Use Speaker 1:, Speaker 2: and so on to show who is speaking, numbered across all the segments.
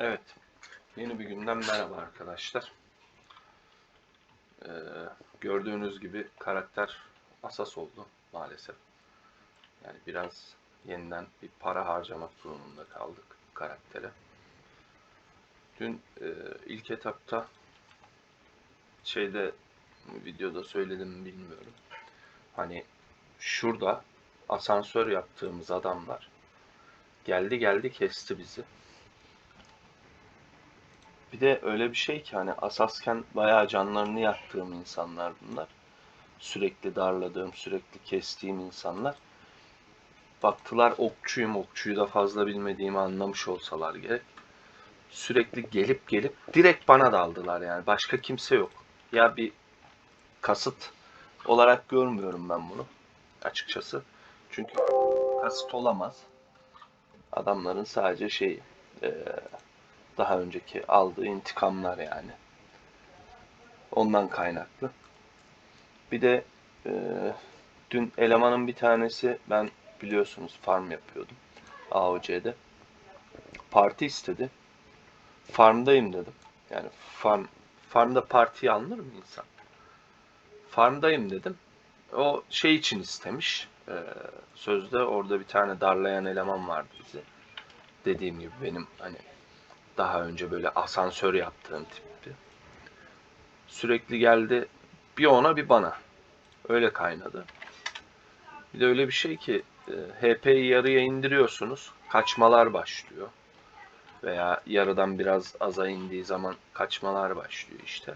Speaker 1: Evet, yeni bir günden merhaba arkadaşlar. Ee, gördüğünüz gibi karakter asas oldu maalesef. Yani biraz yeniden bir para harcamak durumunda kaldık karaktere. Dün e, ilk etapta şeyde videoda söyledim mi bilmiyorum. Hani şurada asansör yaptığımız adamlar geldi geldi kesti bizi. Bir de öyle bir şey ki hani asasken bayağı canlarını yaktığım insanlar bunlar. Sürekli darladığım, sürekli kestiğim insanlar. Baktılar okçuyum, okçuyu da fazla bilmediğimi anlamış olsalar gerek. Sürekli gelip gelip direkt bana daldılar yani. Başka kimse yok. Ya bir kasıt olarak görmüyorum ben bunu açıkçası. Çünkü kasıt olamaz. Adamların sadece şey daha önceki aldığı intikamlar yani. Ondan kaynaklı. Bir de e, dün elemanın bir tanesi ben biliyorsunuz farm yapıyordum AOC'de. Parti istedi. Farmdayım dedim. Yani farm farmda partiyi alınır mı insan? Farmdayım dedim. O şey için istemiş. E, sözde orada bir tane darlayan eleman vardı bizi. Dediğim gibi benim hani daha önce böyle asansör yaptığım tipti. Sürekli geldi bir ona bir bana. Öyle kaynadı. Bir de öyle bir şey ki e, HP'yi yarıya indiriyorsunuz. Kaçmalar başlıyor. Veya yarıdan biraz aza indiği zaman kaçmalar başlıyor işte.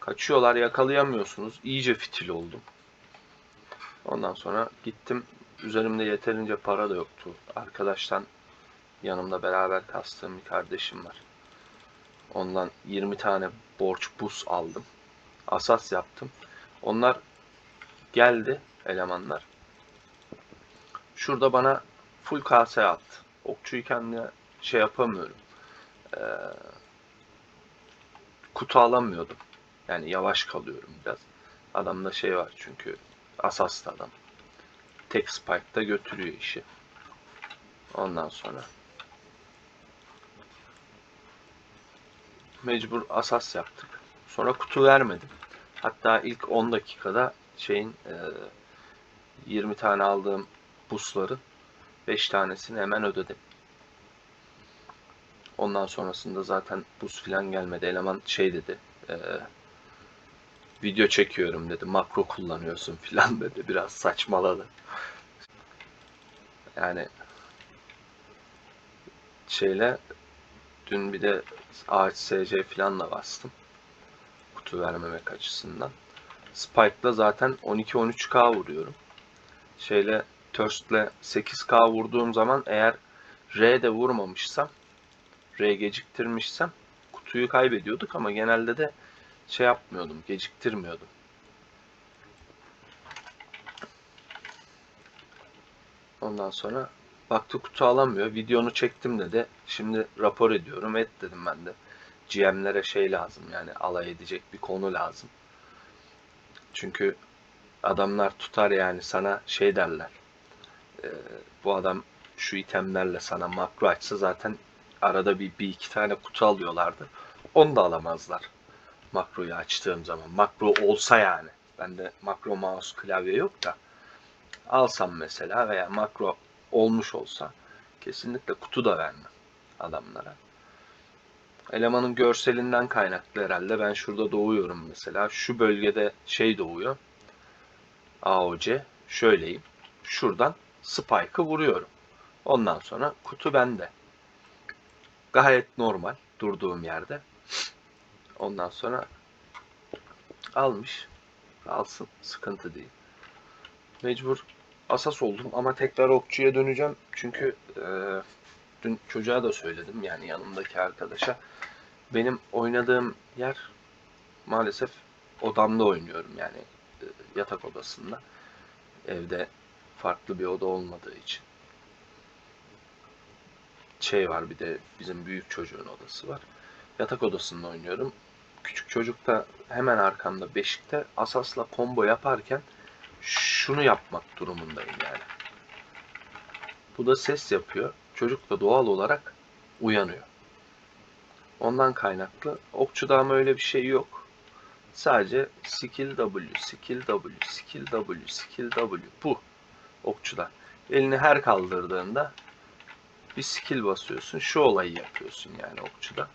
Speaker 1: Kaçıyorlar yakalayamıyorsunuz. İyice fitil oldum. Ondan sonra gittim. Üzerimde yeterince para da yoktu. Arkadaştan Yanımda beraber kastığım bir kardeşim var. Ondan 20 tane borç bus aldım. Asas yaptım. Onlar geldi elemanlar. Şurada bana full kase attı. Okçuyu kendine şey yapamıyorum. Ee, kutu alamıyordum. Yani yavaş kalıyorum biraz. Adamda şey var çünkü asaslı adam. Tek spike'da götürüyor işi. Ondan sonra mecbur asas yaptık. Sonra kutu vermedim. Hatta ilk 10 dakikada şeyin e, 20 tane aldığım busları 5 tanesini hemen ödedim. Ondan sonrasında zaten bus filan gelmedi. Eleman şey dedi. E, video çekiyorum dedi. Makro kullanıyorsun filan dedi. Biraz saçmaladı. Yani şeyle Dün bir de ağaç SC bastım. Kutu vermemek açısından. Spike'la zaten 12-13k vuruyorum. Şeyle Thirst'le 8k vurduğum zaman eğer R de vurmamışsam R geciktirmişsem kutuyu kaybediyorduk ama genelde de şey yapmıyordum, geciktirmiyordum. Ondan sonra Baktı kutu alamıyor. Videonu çektim dedi. Şimdi rapor ediyorum. Et dedim ben de. GM'lere şey lazım yani alay edecek bir konu lazım. Çünkü adamlar tutar yani sana şey derler. E, bu adam şu itemlerle sana makro açsa zaten arada bir, bir iki tane kutu alıyorlardı. Onu da alamazlar. Makroyu açtığım zaman. Makro olsa yani. Bende makro mouse klavye yok da. Alsam mesela veya makro olmuş olsa kesinlikle kutu da vermem adamlara. Elemanın görselinden kaynaklı herhalde. Ben şurada doğuyorum mesela. Şu bölgede şey doğuyor. AOC. Şöyleyim. Şuradan spike'ı vuruyorum. Ondan sonra kutu bende. Gayet normal durduğum yerde. Ondan sonra almış. Alsın. Sıkıntı değil. Mecbur asas oldum ama tekrar okçuya döneceğim. Çünkü e, dün çocuğa da söyledim yani yanımdaki arkadaşa. Benim oynadığım yer maalesef odamda oynuyorum yani e, yatak odasında. Evde farklı bir oda olmadığı için. Şey var bir de bizim büyük çocuğun odası var. Yatak odasında oynuyorum. Küçük çocuk da hemen arkamda beşikte asasla combo yaparken şunu yapmak durumundayım yani. Bu da ses yapıyor. Çocuk da doğal olarak uyanıyor. Ondan kaynaklı. Okçuda ama öyle bir şey yok. Sadece skill W, skill W, skill W, skill W. Bu okçuda. Elini her kaldırdığında bir skill basıyorsun. Şu olayı yapıyorsun yani okçuda.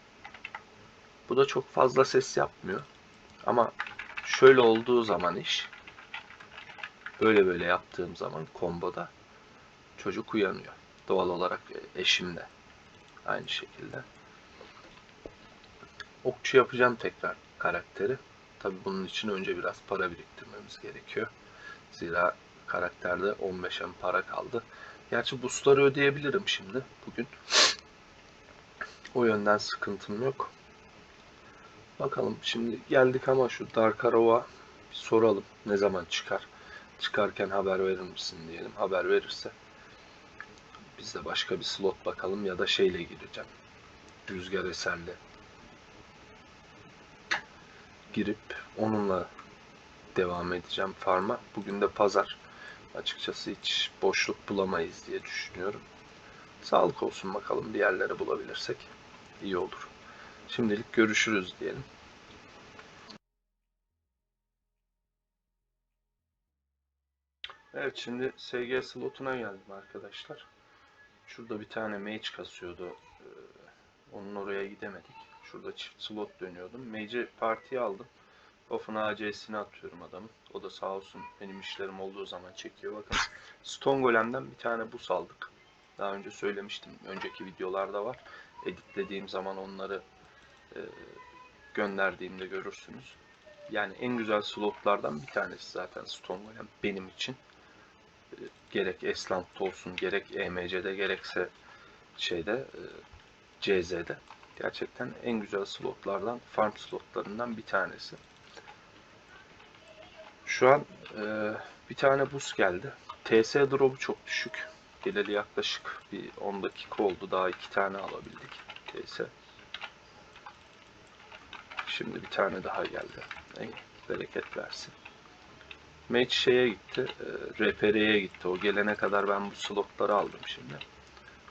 Speaker 1: Bu da çok fazla ses yapmıyor. Ama şöyle olduğu zaman iş böyle böyle yaptığım zaman komboda çocuk uyanıyor. Doğal olarak eşim de aynı şekilde. Okçu yapacağım tekrar karakteri. Tabi bunun için önce biraz para biriktirmemiz gerekiyor. Zira karakterde 15'e para kaldı. Gerçi boostları ödeyebilirim şimdi bugün. O yönden sıkıntım yok. Bakalım şimdi geldik ama şu Dark Arrow'a bir soralım ne zaman çıkar. Çıkarken haber verir misin diyelim. Haber verirse biz de başka bir slot bakalım ya da şeyle gireceğim. Rüzgar eserli girip onunla devam edeceğim farma. Bugün de pazar. Açıkçası hiç boşluk bulamayız diye düşünüyorum. Sağlık olsun bakalım bir yerlere bulabilirsek iyi olur. Şimdilik görüşürüz diyelim. Evet şimdi SG slotuna geldim arkadaşlar. Şurada bir tane mage kasıyordu. Ee, Onun oraya gidemedik. Şurada çift slot dönüyordum. Mage'i partiye aldım. Buff'un AC'sini atıyorum adamın. O da sağ olsun benim işlerim olduğu zaman çekiyor. Bakın Stone Golem'den bir tane bus aldık. Daha önce söylemiştim. Önceki videolarda var. Editlediğim zaman onları e, gönderdiğimde görürsünüz. Yani en güzel slotlardan bir tanesi zaten Stone Golem benim için. Gerek Esland'da olsun, gerek EMC'de, gerekse şeyde e, CZ'de. Gerçekten en güzel slotlardan, farm slotlarından bir tanesi. Şu an e, bir tane bus geldi. TS drop'u çok düşük. Geleli yaklaşık bir 10 dakika oldu. Daha iki tane alabildik TS. Şimdi bir tane daha geldi. Ey, bereket versin. Mage şeye gitti. E, RPR'ye gitti. O gelene kadar ben bu slotları aldım şimdi.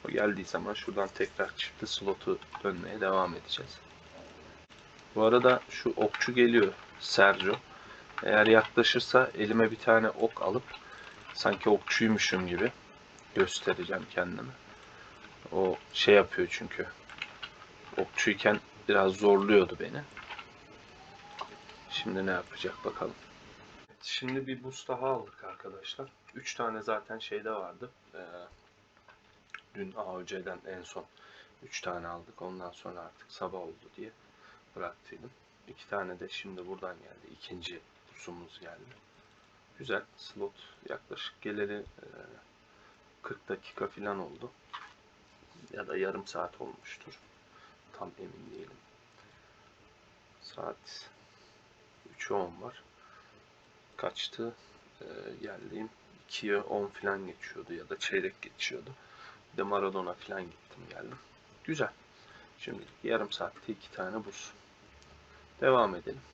Speaker 1: O geldiği zaman şuradan tekrar çiftli slotu dönmeye devam edeceğiz. Bu arada şu okçu geliyor. Sergio. Eğer yaklaşırsa elime bir tane ok alıp sanki okçuymuşum gibi göstereceğim kendimi. O şey yapıyor çünkü. Okçuyken biraz zorluyordu beni. Şimdi ne yapacak bakalım. Şimdi bir boost daha aldık arkadaşlar. 3 tane zaten şeyde vardı. Ee, dün AOC'den en son 3 tane aldık. Ondan sonra artık sabah oldu diye bıraktıydım. 2 tane de şimdi buradan geldi. İkinci busumuz geldi. Güzel slot yaklaşık geleli e, 40 dakika falan oldu. Ya da yarım saat olmuştur. Tam emin değilim. Saat 3'e 10 var. Kaçtı? E, geldiğim 2'ye 10 falan geçiyordu ya da çeyrek geçiyordu. Bir de Maradona falan gittim geldim. Güzel. Şimdi yarım saatte iki tane buz. Devam edelim.